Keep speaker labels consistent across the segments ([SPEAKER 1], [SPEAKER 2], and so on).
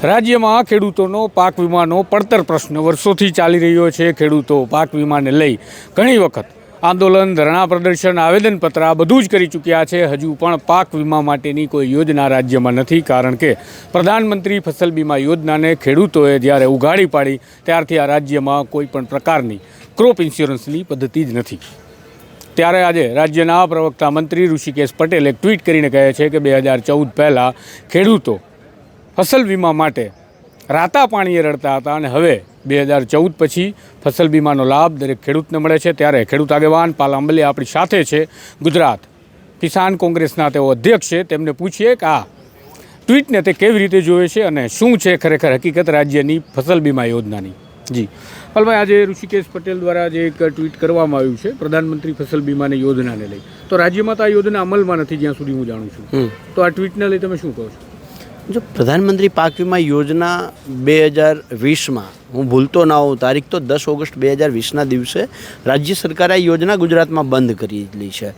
[SPEAKER 1] રાજ્યમાં ખેડૂતોનો પાક વીમાનો પડતર પ્રશ્ન વર્ષોથી ચાલી રહ્યો છે. ખેડૂતો પાક વીમાને લઈ ઘણી વખત આંદોલન, ધરણા પ્રદર્શન, આવેદનપત્ર આ બધું જ કરી ચૂક્યા છે. હજુ પણ પાક વીમા માટેની કોઈ યોજના રાજ્યમાં નથી કારણ કે પ્રધાનમંત્રી ફસલ બીમા યોજનાને ખેડૂતોએ જ્યારે ઉઘાડી પાડી ત્યારથી આ રાજ્યમાં કોઈ પણ પ્રકારની ક્રોપ ઇન્સ્યોરન્સની પદ્ધતિ જ નથી. ત્યારે આજે રાજ્યના પ્રવક્તા મંત્રી ઋષિકેશ પટેલે ટ્વીટ કરીને કહે છે કે બે હજાર ચૌદ પહેલાં ખેડૂતો ફસલ વીમા માટે રાતા પાણીએ રડતા હતા અને હવે બે હજાર ચૌદ પછી ફસલ બીમાનો લાભ દરેક ખેડૂતને મળે છે. ત્યારે ખેડૂત આગેવાન પાલ આંબલે આપણી સાથે છે. ગુજરાત કિસાન કોંગ્રેસના તેઓ અધ્યક્ષ છે. તેમને પૂછીએ કે આ ટ્વીટને તે કેવી રીતે જોવે છે અને શું છે ખરેખર હકીકત રાજ્યની ફસલ બીમા યોજનાની? જી. પાલભાઈ આજે ઋષિકેશ પટેલ દ્વારા જે એક ટ્વીટ કરવામાં આવ્યું છે પ્રધાનમંત્રી ફસલ બીમાની યોજનાને લઈ. તો રાજ્યમાં તો આ યોજના અમલમાં નથી જ્યાં સુધી હું જાણું છું. તો આ ટ્વીટને લઈ તમે શું કહો છો?
[SPEAKER 2] જો પ્રધાનમંત્રી પાક વીમા યોજના બે હજાર વીસમાં, હું ભૂલતો ના હોઉં, તારીખ તો દસ ઓગસ્ટ બે હજાર વીસના દિવસે રાજ્ય સરકારે આ યોજના ગુજરાતમાં બંધ કરી દીધી છે.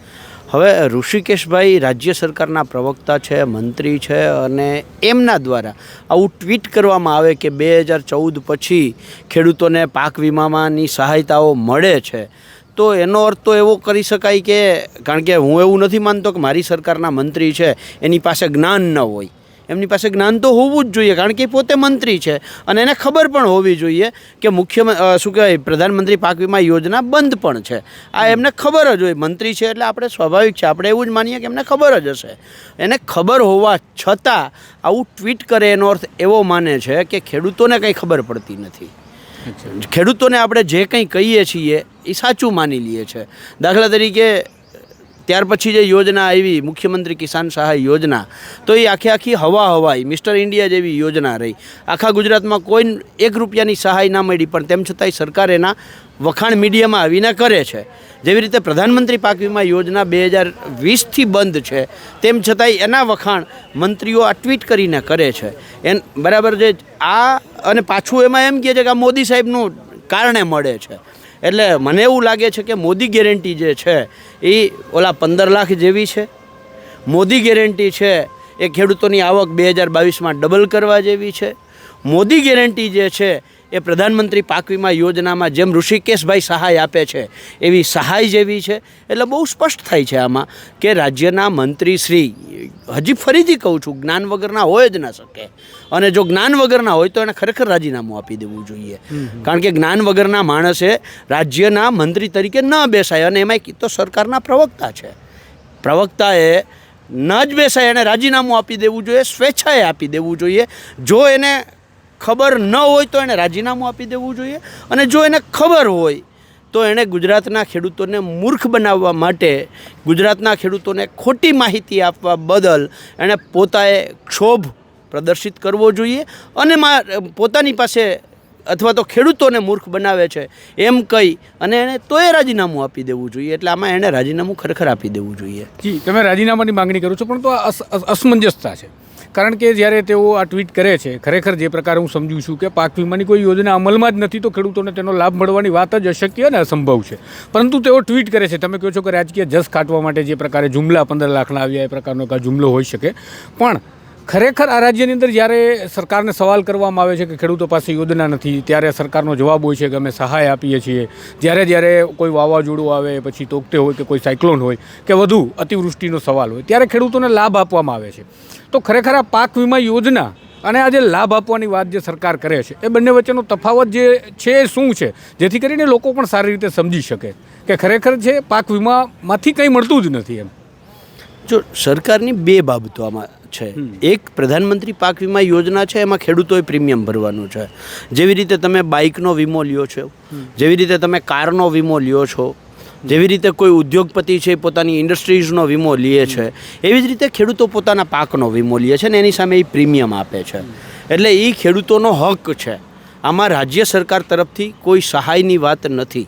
[SPEAKER 2] હવે ઋષિકેશભાઈ રાજ્ય સરકારના પ્રવક્તા છે, મંત્રી છે અને એમના દ્વારા આવું ટ્વીટ કરવામાં આવે કે બે હજાર ચૌદ પછી ખેડૂતોને પાક વીમામાંની સહાયતાઓ મળે છે. તો એનો અર્થ તો એવો કરી શકાય કે, કારણ કે હું એવું નથી માનતો કે મારી સરકારના મંત્રી છે, એની પાસે જ્ઞાન ન હોય. એમની પાસે જ્ઞાન તો હોવું જ જોઈએ કારણ કે એ પોતે મંત્રી છે. અને એને ખબર પણ હોવી જોઈએ કે મુખ્ય શું કહેવાય પ્રધાનમંત્રી પાક વીમા યોજના બંધ પણ છે. આ એમને ખબર જ હોય મંત્રી છે એટલે આપણે સ્વાભાવિક છે આપણે એવું જ માનીએ કે એમને ખબર જ હશે. એને ખબર હોવા છતાં આવું ટ્વીટ કરે એનો અર્થ એવો માને છે કે ખેડૂતોને કંઈ ખબર પડતી નથી. ખેડૂતોને આપણે જે કંઈ કહીએ છીએ એ સાચું માની લઈએ છે. દાખલા તરીકે ત્યાર પછી જે યોજના આવી, મુખ્યમંત્રી કિસાન સહાય યોજના, તો એ આખી આખી હવા હવાઈ, મિસ્ટર ઇન્ડિયા જેવી યોજના રહી. આખા ગુજરાતમાં કોઈ એક રૂપિયાની સહાય ના મળી, પણ તેમ છતાંય સરકાર એના વખાણ મીડિયામાં આવીને કરે છે. જેવી રીતે પ્રધાનમંત્રી પાક વીમા યોજના બે હજાર વીસથી બંધ છે, તેમ છતાંય એના વખાણ મંત્રીઓ આ ટ્વીટ કરીને કરે છે. એન, બરાબર જે આ અને પાછું એમાં એમ કહે છે કે આ મોદી સાહેબનું કારણે મળે છે. એટલે મને એવું લાગે છે કે મોદી ગેરંટી જે છે, એ ઓલા પંદર લાખ જેવી છે. મોદી ગેરંટી છે એ ખેડૂતોની આવક બે હજાર બાવીસમાં ડબલ કરવા જેવી છે. મોદી ગેરંટી જે છે એ પ્રધાનમંત્રી પાક વીમા યોજનામાં જેમ ઋષિકેશભાઈ સહાય આપે છે એવી સહાય જેવી છે એટલે બહુ સ્પષ્ટ થાય છે આમાં કે રાજ્યના મંત્રી શ્રી હજી ફરીથી કહું છું જ્ઞાન વગરના હોય જ ના શકે. અને જો જ્ઞાન વગરના હોય તો એને ખરેખર રાજીનામું આપી દેવું જોઈએ. કારણ કે જ્ઞાન વગરના માણસે રાજ્યના મંત્રી તરીકે ન બેસાય અને એમાં તો સરકારના પ્રવક્તા છે. પ્રવક્તાએ ન જ બેસાય એને રાજીનામું આપી દેવું જોઈએ સ્વેચ્છાએ આપી દેવું જોઈએ. જો એને ખબર ન હોય તો એણે રાજીનામું આપી દેવું જોઈએ. અને જો એને ખબર હોય તો એણે ગુજરાતના ખેડૂતોને મૂર્ખ બનાવવા માટે ગુજરાતના ખેડૂતોને ખોટી માહિતી આપવા બદલ એણે પોતાએ ક્ષોભ પ્રદર્શિત કરવો જોઈએ. અને મા, પોતાની પાસે અથવા તો ખેડૂતોને મૂર્ખ બનાવે છે એમ કહી અને એણે તોય રાજીનામું આપી દેવું જોઈએ. એટલે આમાં એણે રાજીનામું ખરેખર આપી દેવું જોઈએ.
[SPEAKER 1] જી, તમે રાજીનામાની માંગણી કરો છો, પણ તો અસ- અસ- અસમંજસતા છે. કારણ કે જ્યારે તેઓ આ ટ્વીટ કરે છે, ખરેખર જે પ્રકારે હું સમજું છું કે પાક વીમાની કોઈ યોજના અમલમાં જ નથી, તો ખેડૂતોને તેનો લાભ મળવાની વાત જ અશક્ય અને અસંભવ છે. પરંતુ તેઓ ટ્વીટ કરે છે, તમે કહો છો કે રાજકીય જસ કાઢવા માટે જે પ્રકારે જુમલા પંદર લાખના આવ્યા, એ પ્રકારનો એક જુમલો હોઈ શકે. પણ ખરેખર આ રાજ્યની અંદર જ્યારે સરકારને સવાલ કરવામાં આવે છે કે ખેડૂતો પાસે યોજના નથી, ત્યારે સરકારનો જવાબ હોય છે કે અમે સહાય આપીએ છીએ. જ્યારે જ્યારે કોઈ વાવાઝોડું આવે, પછી તોકતે હોય કે કોઈ સાયક્લોન હોય, કે વધુ અતિવૃષ્ટિનો સવાલ હોય, ત્યારે ખેડૂતોને લાભ આપવામાં આવે છે. તો ખરેખર આ પાક વીમા યોજના અને આ જે લાભ આપવાની વાત જે સરકાર કરે છે એ બંને વચ્ચેનો તફાવત જે છે એ શું છે? જેથી કરીને લોકો પણ સારી રીતે સમજી શકે કે ખરેખર છે પાક વીમામાંથી કંઈ મળતું જ નથી એમ.
[SPEAKER 2] જો સરકારની બે બાબતો આમાં છે. એક પ્રધાનમંત્રી પાક વીમા યોજના છે એમાં ખેડૂતોએ પ્રીમિયમ ભરવાનું છે. જેવી રીતે તમે બાઇકનો વીમો લ્યો છો જેવી રીતે તમે કારનો વીમો લ્યો છો જેવી રીતે કોઈ ઉદ્યોગપતિ છે પોતાની ઇન્ડસ્ટ્રીઝનો વીમો લે છે, એવી જ રીતે ખેડૂતો પોતાના પાકનો વીમો લે છે ને એની સામે એ પ્રીમિયમ આપે છે. એટલે એ ખેડૂતોનો હક છે. આમાં રાજ્ય સરકાર તરફથી કોઈ સહાયની વાત નથી.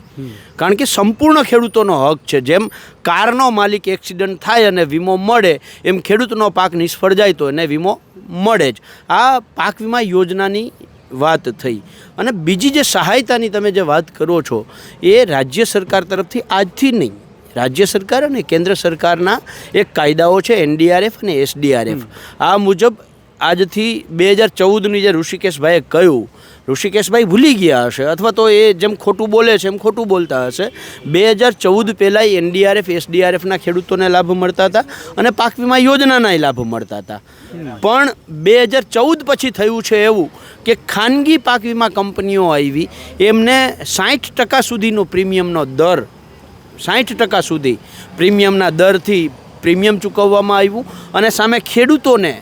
[SPEAKER 2] કારણ કે સંપૂર્ણ ખેડૂતોનો હક છે. જેમ કારનો માલિક એક્સિડન્ટ થાય અને વીમો મળે, એમ ખેડૂતનો પાક નિષ્ફળ જાય તો એને વીમો મળે જ. આ પાક વીમા યોજનાની વાત થઈ. અને બીજી જે સહાયતાની તમે જે વાત કરો છો એ રાજ્ય સરકાર તરફથી આજથી નહીં. રાજ્ય સરકાર અને કેન્દ્ર સરકારના એક કાયદાઓ છે એનડીઆરએફ અને એસડીઆરએફ. આ મુજબ આજથી બે હજાર ચૌદની જે ઋષિકેશભાઈએ કહ્યું ઋષિકેશભાઈ ભૂલી ગયા હશે અથવા તો એ જેમ ખોટું બોલે છે એમ ખોટું બોલતા હશે. બે હજાર ચૌદ પહેલાં એનડીઆરએફ એસડીઆરએફના ખેડૂતોને લાભ મળતા હતા અને પાક વીમા યોજનાના લાભ મળતા હતા. પણ બે હજાર ચૌદ પછી થયું છે એવું કે ખાનગી પાક વીમા કંપનીઓ આવી, એમને સાઠ ટકા સુધીનો પ્રીમિયમનો દર, સાઠ ટકા સુધી પ્રીમિયમના દરથી પ્રીમિયમ ચૂકવવામાં આવ્યું અને સામે ખેડૂતોને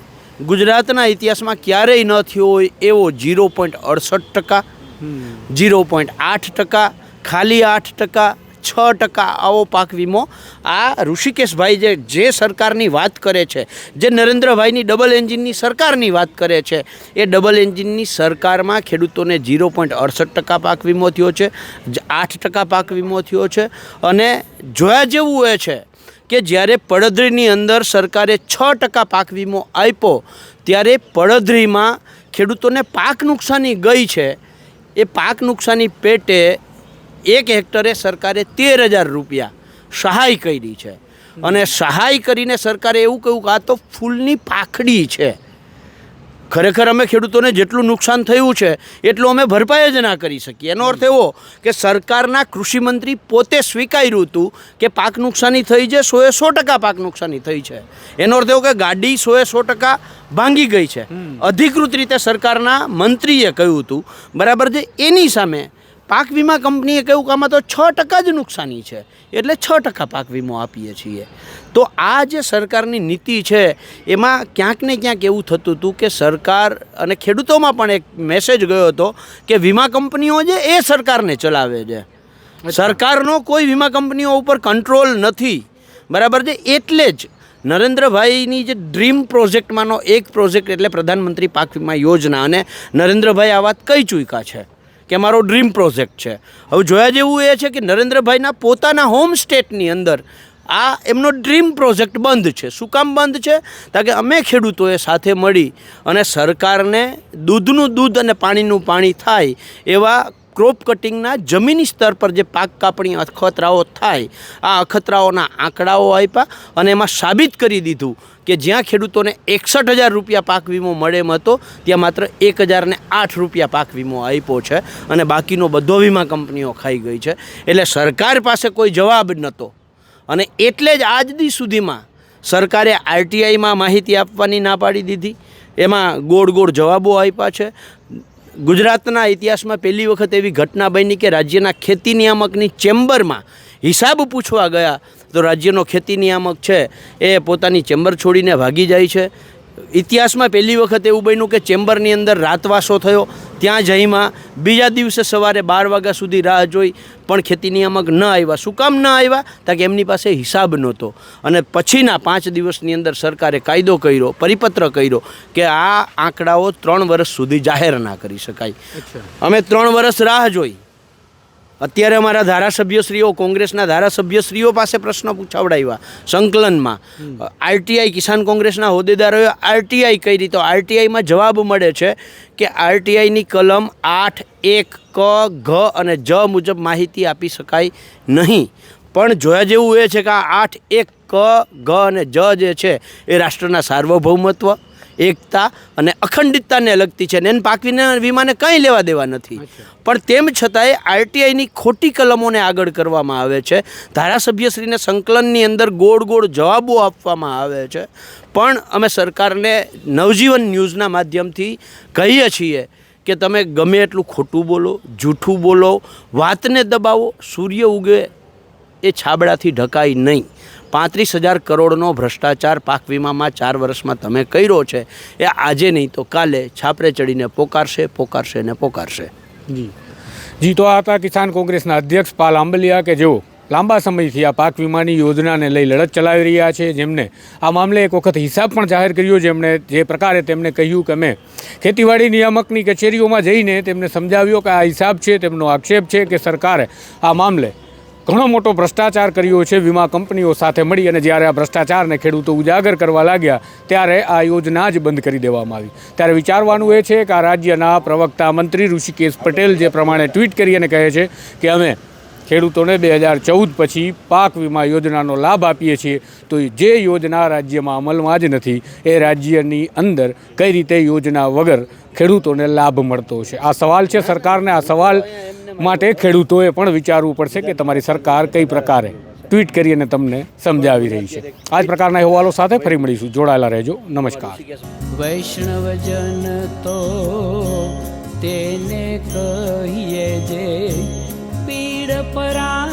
[SPEAKER 2] ગુજરાતના ઇતિહાસમાં ક્યારેય ન થયો હોય એવો જીરો પોઈન્ટ અડસઠ ટકા જીરો પોઈન્ટ આઠ ટકા ખાલી આઠ ટકા છ ટકા આવો પાક વીમો આ ઋષિકેશભાઈ જે જે સરકારની વાત કરે છે જે નરેન્દ્રભાઈની ડબલ એન્જિનની સરકારની વાત કરે છે એ ડબલ એન્જિનની સરકારમાં ખેડૂતોને જીરો પોઈન્ટ અડસઠ ટકા પાક વીમો થયો છે આઠ ટકા પાક વીમો થયો છે અને જોયા જેવું એ છે કે જ્યારે પડદરીની અંદર સરકારે છ ટકા પાક વીમો આપ્યો, ત્યારે પડદરીમાં ખેડૂતોને પાક નુકસાની ગઈ છે. એ પાક નુકસાની પેટે એક હેક્ટરે સરકારે તેર હજાર રૂપિયા સહાય કરી છે. અને સહાય કરીને સરકારે એવું કહ્યું કે આ તો ફૂલની પાખડી છે. ખરેખર અમે ખેડૂતોને જેટલું નુકસાન થયું છે એટલું અમે ભરપાઈ જ ના કરી શકીએ. એનો અર્થ એવો કે સરકારના કૃષિમંત્રી પોતે સ્વીકાર્યું હતું કે પાક નુકસાની થઈ છે સોએ સો ટકા પાક નુકસાની થઈ છે. એનો અર્થ એવો કે ગાડી સોએ સો ટકા ભાંગી ગઈ છે. અધિકૃત રીતે સરકારના મંત્રીએ કહ્યું હતું બરાબર છે? એની સામે પાક વીમા કંપનીએ કહ્યું કે આમાં તો છ ટકા જ નુકસાની છે. એટલે છ ટકા પાક વીમો આપીએ છીએ. તો આ જે સરકારની નીતિ છે એમાં ક્યાંક ને ક્યાંક એવું થતું હતું કે સરકાર અને ખેડૂતોમાં પણ એક મેસેજ ગયો હતો કે વીમા કંપનીઓ જે એ સરકારને ચલાવે છે. સરકારનો કોઈ વીમા કંપનીઓ ઉપર કંટ્રોલ નથી. બરાબર છે? એટલે જ નરેન્દ્રભાઈની જે ડ્રીમ પ્રોજેક્ટમાંનો એક પ્રોજેક્ટ એટલે પ્રધાનમંત્રી પાક વીમા યોજના અને નરેન્દ્રભાઈ આ વાત કઈ ચૂક્યા છે? કે મારો ડ્રીમ પ્રોજેક્ટ છે. હવે જોયા જેવું એ છે કે નરેન્દ્રભાઈના પોતાના હોમ સ્ટેટની અંદર આ એમનો ડ્રીમ પ્રોજેક્ટ બંધ છે. શું કામ બંધ છે? કારણ કે અમે ખેડૂતોએ સાથે મળી અને સરકારને દૂધનું દૂધ અને પાણીનું પાણી થાય એવા ક્રોપ કટિંગના જમીની સ્તર પર જે પાક કાપણી અખતરાઓ થાય, આ અખતરાઓના આંકડાઓ આપ્યા અને એમાં સાબિત કરી દીધું કે જ્યાં ખેડૂતોને એકસઠ હજાર રૂપિયા પાક વીમો મળે એમ હતો, ત્યાં માત્ર એક હજારને આઠ રૂપિયા પાક વીમો આપ્યો છે અને બાકીનો બધો વીમા કંપનીઓ ખાઈ ગઈ છે. એટલે સરકાર પાસે કોઈ જવાબ નહોતો અને એટલે જ આજ દી સુધીમાં સરકારે આરટીઆઈમાં માહિતી આપવાની ના પાડી દીધી. એમાં ગોળ ગોળ જવાબો આપ્યા છે. ગુજરાતના ઇતિહાસમાં પહેલી વખત એવી ઘટના બની કે રાજ્યના ખેતી નિયામકની ચેમ્બરમાં હિસાબ પૂછવા ગયા. તો રાજ્યનો ખેતી નિયામક છે એ પોતાની ચેમ્બર છોડીને ભાગી જાય છે. ઇતિહાસમાં પહેલી વખત એવું બન્યું કે ચેમ્બરની અંદર રાતવાસો થયો ત્યાં જઈમાં બીજા દિવસે સવારે બાર વાગ્યા સુધી રાહ જોઈ પણ ખેતી નિયામક ન આવ્યા. શું કામ ન આવ્યા? કારણ કે એમની પાસે હિસાબ નહોતો. અને પછીના પાંચ દિવસની અંદર સરકારે કાયદો કર્યો પરિપત્ર કર્યો કે આ આંકડાઓ ત્રણ વર્ષ સુધી જાહેર ના કરી શકાય. અમે ત્રણ વર્ષ રાહ જોઈ. અત્યારે અમારા ધારાસભ્યશ્રીઓ કોંગ્રેસના ધારાસભ્યશ્રીઓ પાસે પ્રશ્ન પૂછાવડાવ્યા સંકલનમાં. આરટીઆઈ કિસાન કોંગ્રેસના હોદ્દેદારોએ આરટીઆઈ કરી તો આરટીઆઈમાં જવાબ મળે છે કે આરટીઆઈની કલમ આઠ એક ક ઘ અને જ મુજબ માહિતી આપી શકાય નહીં. પણ જોયા જેવું એ છે કે આ આઠ એક ક ઘ અને જ જે છે એ રાષ્ટ્રના સાર્વભૌમત્વ એકતા અને અખંડિતતાને લગતી છે ને એને પાકવીને વીમાને વિમાને કંઈ લેવા દેવા નથી. પણ તેમ છતાંય આરટીઆઈની ખોટી કલમોને આગળ કરવામાં આવે છે. ધારાસભ્યશ્રીને સંકલનની અંદર ગોળ ગોળ જવાબો આપવામાં આવે છે. પણ અમે સરકારને નવજીવન ન્યૂઝના માધ્યમથી કહીએ છીએ કે તમે ગમે એટલું ખોટું બોલો જૂઠું બોલો વાતને દબાવો સૂર્ય ઉગે એ છાબડાથી ઢકાય નહીં. પાંત્રીસ હજાર કરોડનો ભ્રષ્ટાચાર પાક વીમામાં ચાર વર્ષમાં તમે કર્યો છે. એ આજે નહીં તો કાલે છાપરે ચડીને પોકારશે પોકારશે ને પોકારશે.
[SPEAKER 1] જી. જી, તો આ હતા કિસાન કોંગ્રેસના અધ્યક્ષ પાલ આંબલિયા કે જેઓ લાંબા સમયથી આ પાક વીમાની યોજનાને લઈ લડત ચલાવી રહ્યા છે. જેમને આ મામલે એક વખત હિસાબ પણ જાહેર કર્યો. જેમણે જે પ્રકારે તેમને કહ્યું કે અમે ખેતીવાડી નિયામકની કચેરીઓમાં જઈને તેમને સમજાવ્યો કે આ હિસાબ છે, તેમનો આક્ષેપ છે કે સરકારે આ મામલે ઘણો મોટો ભ્રષ્ટાચાર કર્યો છે. વીમા કંપનીઓ સાથે મળી અને જ્યારે આ ભ્રષ્ટાચારને ખેડૂતો ઉજાગર કરવા લાગ્યા, ત્યારે આ યોજના જ બંધ કરી દેવામાં આવી. ત્યારે વિચારવાનું એ છે કે આ રાજ્યના પ્રવક્તા મંત્રી ઋષિકેશ પટેલ જે પ્રમાણે ટ્વીટ કરી અને કહે છે કે અમે ખેડૂતોને બે હજાર ચૌદ પછી પાક વીમા યોજનાનો લાભ આપીએ છીએ, તો જે યોજના રાજ્યમાં અમલમાં જ નથી, એ રાજ્યની અંદર કઈ રીતે યોજના વગર ખેડૂતોને લાભ મળતો છે? આ સવાલ છે સરકારને. આ સવાલ માટે ખેડૂતોએ પણ વિચારવું પડશે કે તમારી સરકાર કઈ પ્રકારે ટ્વીટ કરી અને તમને સમજાવી રહી છે. આ જ પ્રકારના અહેવાલો સાથે ફરી મળીશું. જોડાયેલા રહેજો. નમસ્કાર.
[SPEAKER 2] વૈષ્ણવજન તો તેને કહીએ જે પીડ પરા